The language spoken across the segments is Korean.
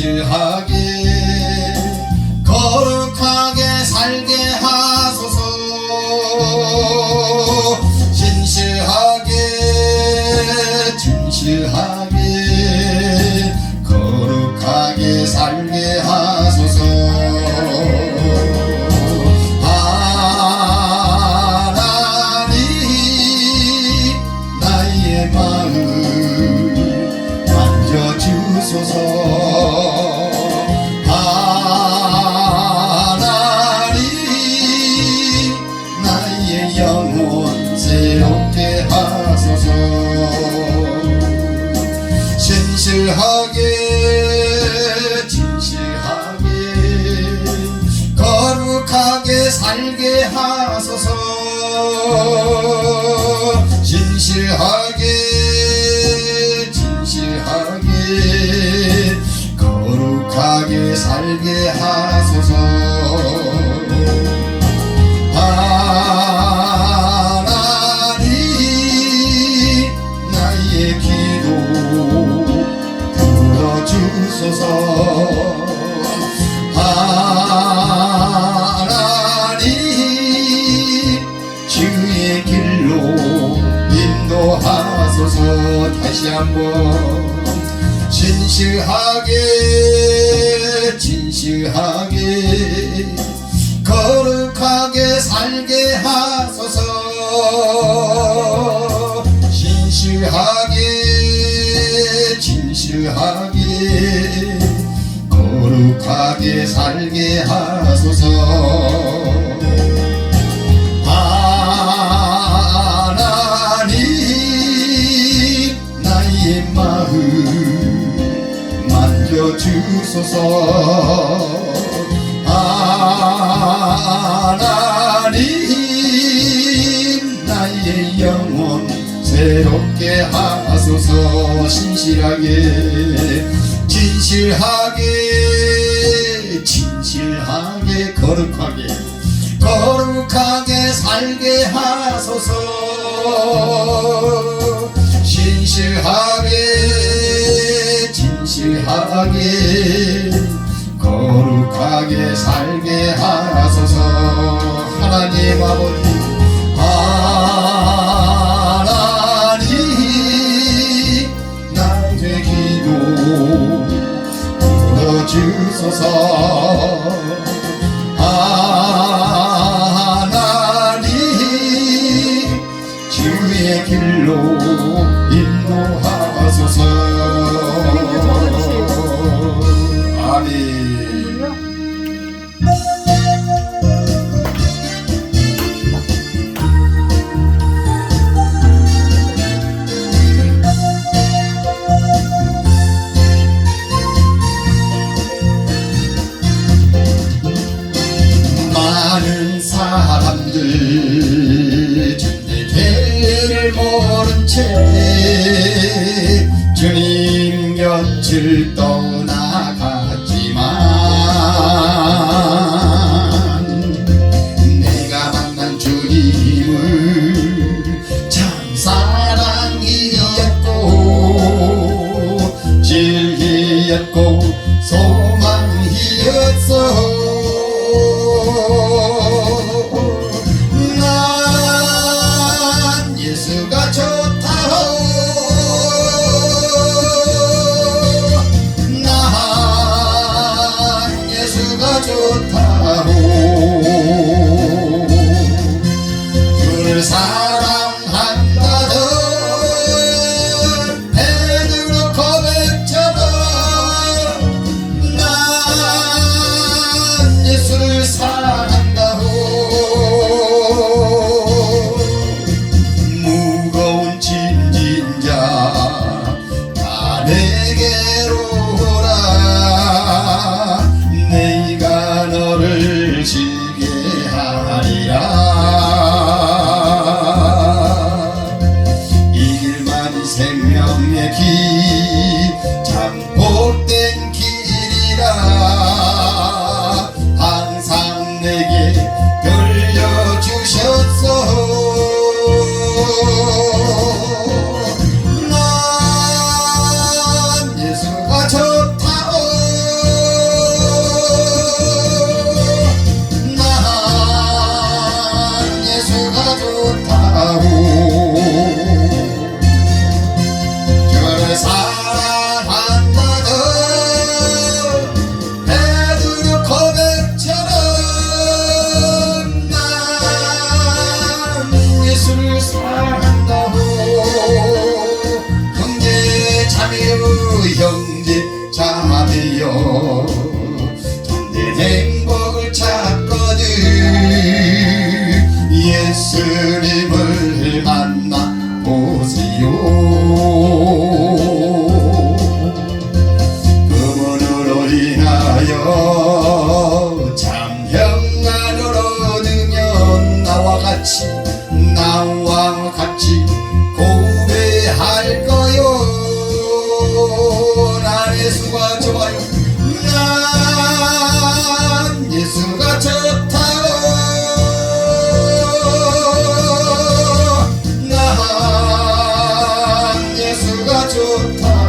진 하소서 다시 한번 진실하게 진실하게 거룩하게 살게 하소서. 진실하게 진실하게 거룩하게 살게 하소서 만져주소서. 하나님 나의 영혼 새롭게 하소서. 진실하게 진실하게 진실하게 거룩하게 거룩하게 살게 하소서. 진실하게 진실하게 거룩하게 살게 하소서. 하나님 아버지 하나님 나의 기도 들어주소서 사람들 주의 길을 모른 채 주님 곁을 떠 Your.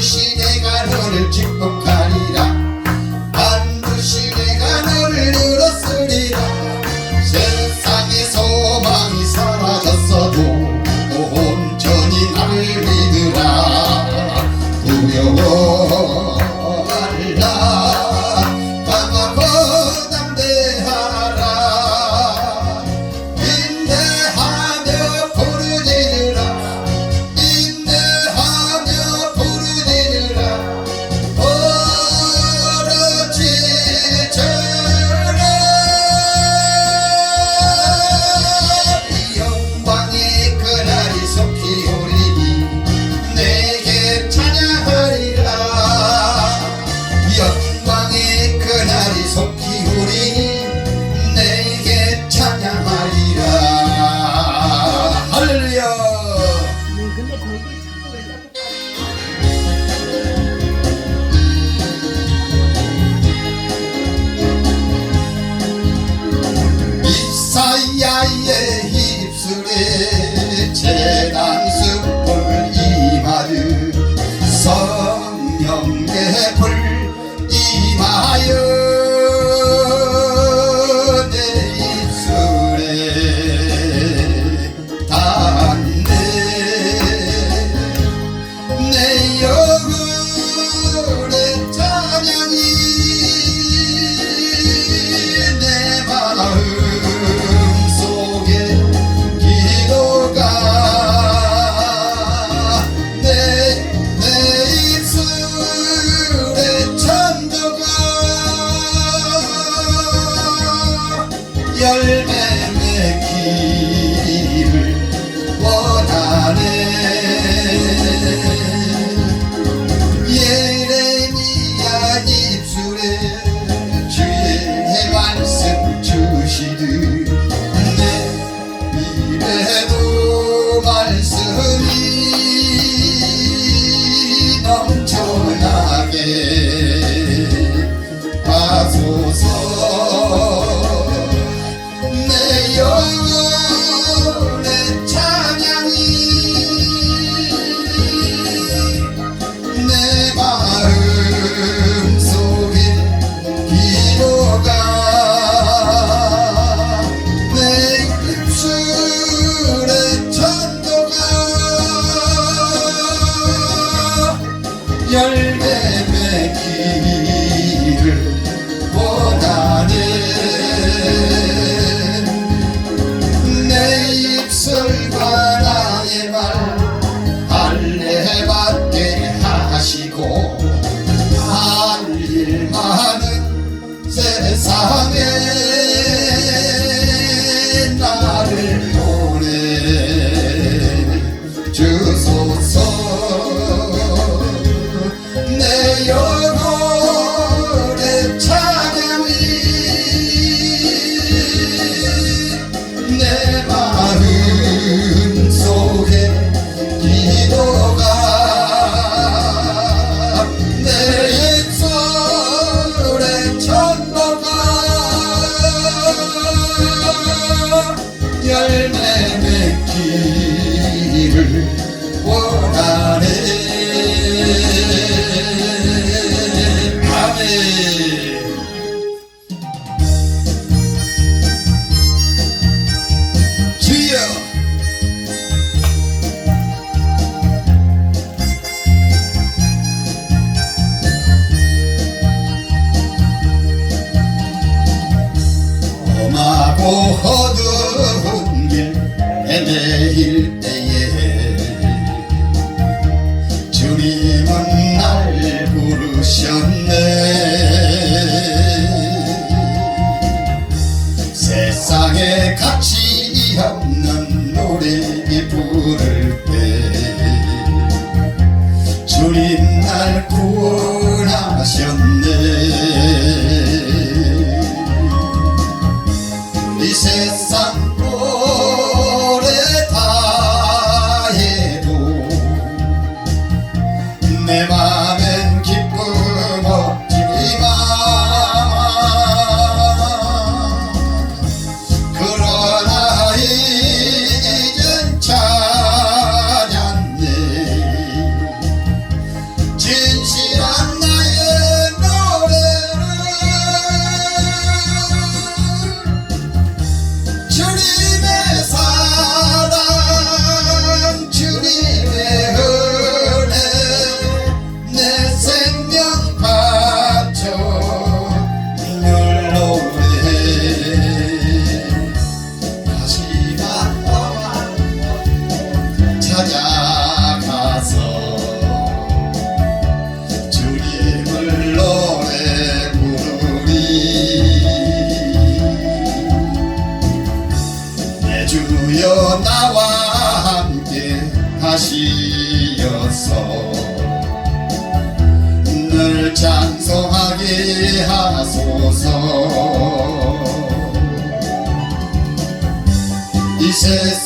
시내가 너를 짚고 근데 저기 勝ち。 하소서. 이 세상